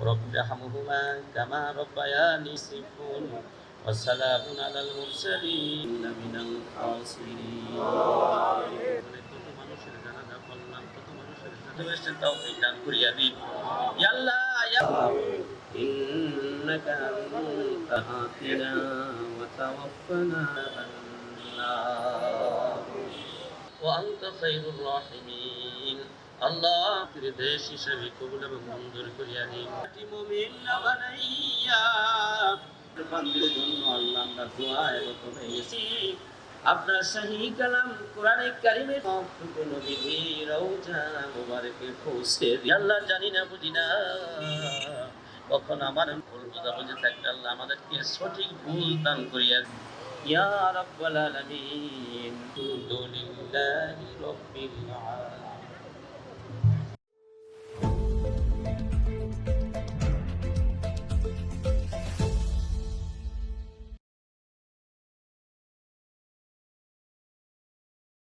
رب ارحمهما كما ربياني سفون وسلام على المرسلين من الخاسرين إنك أنت آتنا وتوفنا النار وأنت خير الراحمين আল্লাহ দেশ হিসেবে কবুল এবং মঞ্জুর করিয়া দিন। আপনার শাহী কালাম কোরআনে মকতুব নবীজি রওজা মুবারকে পৌঁছে দিন। আল্লাহ জানি না, বুঝি না। কখন আমার ভুল বোঝাবুঝি থাকলে আল্লাহ আমাদেরকে সঠিক ভুল দান করিয়া ইয়া আলামিন রাব্বিল আলামিন।